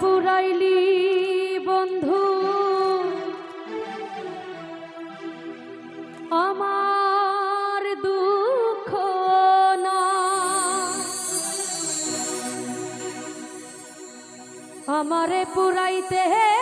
পুরাইলি বন্ধু। আমার দুঃখ না। আমারে পুরাইতে গিয়া